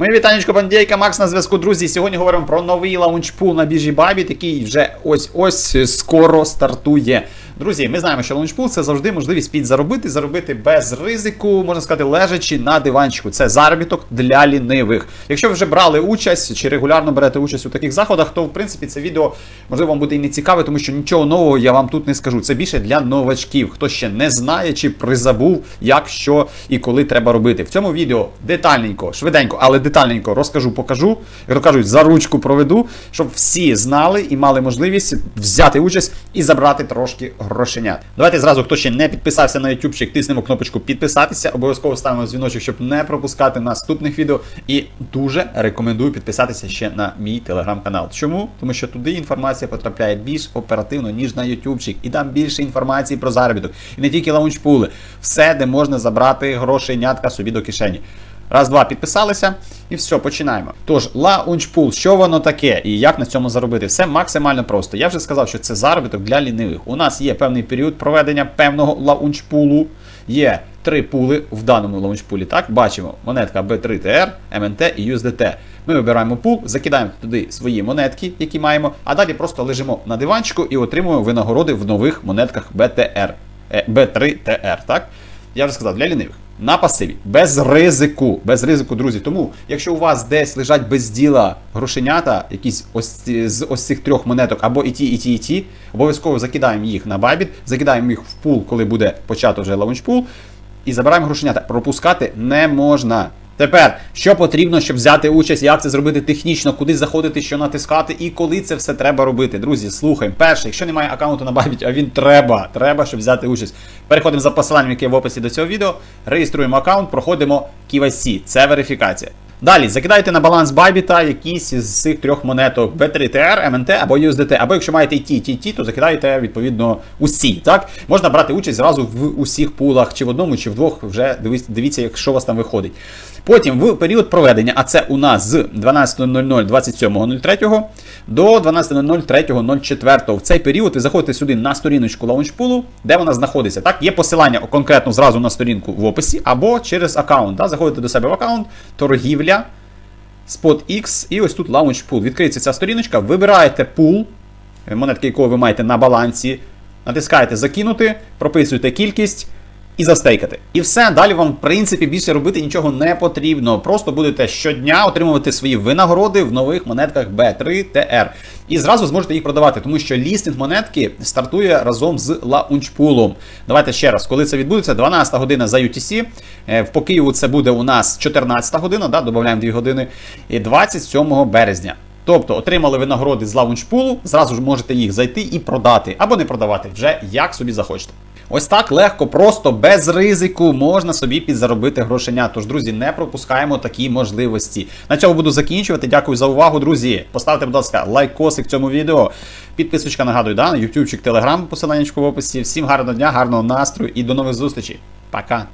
Мої вітанечко, бандейка, Макс на зв'язку, друзі. Сьогодні говоримо про новий лаунчпул на біржі Бабі, який вже ось ось скоро стартує. Друзі, ми знаємо, що лаунчпул це завжди можливість підзаробити, заробити без ризику, можна сказати, лежачи на диванчику. Це заробіток для лінивих. Якщо ви вже брали участь чи регулярно берете участь у таких заходах, то в принципі це відео можливо вам буде і не цікаве, тому що нічого нового я вам тут не скажу. Це більше для новачків, хто ще не знає чи призабув, як, що і коли треба робити. В цьому відео детальненько, швиденько, але детальненько розкажу, покажу, як то кажуть, за ручку проведу, щоб всі знали і мали можливість взяти участь і забрати трошки грошенят. Давайте зразу, хто ще не підписався на YouTube, тиснемо кнопочку підписатися, обов'язково ставимо дзвіночок, щоб не пропускати наступних відео. І дуже рекомендую підписатися ще на мій телеграм-канал. Чому? Тому що туди інформація потрапляє більш оперативно, ніж на YouTube, і там більше інформації про заробіток. І не тільки лаунчпули, все, де можна забрати грошенятка собі до кишені. Раз, два, підписалися, і все, починаємо. Тож, лаунчпул, що воно таке і як на цьому заробити? Все максимально просто. Я вже сказав, що це заробіток для лінивих. У нас є певний період проведення певного лаунчпулу. Є три пули в даному лаунчпулі. Так, бачимо монетка B3TR, MNT і USDT. Ми вибираємо пул, закидаємо туди свої монетки, які маємо, а далі просто лежимо на диванчику і отримуємо винагороди в нових монетках BTR. Е, B3TR, так? Я вже сказав, для лінивих. На пасиві, без ризику, без ризику, друзі. Тому, якщо у вас десь лежать без діла грошенята, якісь ось з ось цих трьох монеток, або і ті, і ті, і ті, обов'язково закидаємо їх на Bybit, закидаємо їх в пул, коли буде почато вже лаунчпул, і забираємо грошенята. Пропускати не можна. Тепер, що потрібно, щоб взяти участь, як це зробити технічно, куди заходити, що натискати і коли це все треба робити. Друзі, слухаємо. Перше, якщо немає аккаунту на Bybit, а він треба, треба, щоб взяти участь. Переходимо за посиланням, яке в описі до цього відео, реєструємо аккаунт, проходимо KYC. Це верифікація. Далі закидайте на баланс Bybit якісь з цих трьох монеток B3TR, MNT або USDT. Або якщо маєте і ті, ті, ті, то закидаєте відповідно усі. Так можна брати участь зразу в усіх пулах, чи в одному, чи в двох. Вже дивіться, якщо у вас там виходить. Потім в період проведення, а це у нас з 12.00 27.03 до 12.00 3.04. В цей період ви заходите сюди на сторіночку лаунчпулу, де вона знаходиться. Так, є посилання конкретно зразу на сторінку в описі, або через аккаунт. Так? Заходите до себе в аккаунт, торгівля, SpotX і ось тут лаунчпул. Відкриється ця сторіночка, вибираєте пул, монетки якого ви маєте на балансі, натискаєте закинути, прописуєте кількість. І застейкати. І все, далі вам, в принципі, більше робити нічого не потрібно. Просто будете щодня отримувати свої винагороди в нових монетках B3TR. І зразу зможете їх продавати, тому що лістинг монетки стартує разом з лаунчпулом. Давайте ще раз, коли це відбудеться, 12 година за UTC. Е, По Києву це буде у нас 14 година, да, додаємо 2 години, і 27 березня. Тобто отримали ви нагороди з лаунчпулу, зразу ж можете їх зайти і продати, або не продавати, вже як собі захочете. Ось так легко, просто без ризику можна собі підзаробити грошеня. Тож, друзі, не пропускаємо такі можливості. На цьому буду закінчувати. Дякую за увагу, друзі. Поставте, будь ласка, лайкосик цьому відео. Підписочка, нагадую, да, на ютубчик, телеграм, посиланнячку в описі. Всім гарного дня, гарного настрою і до нових зустрічей. Пока.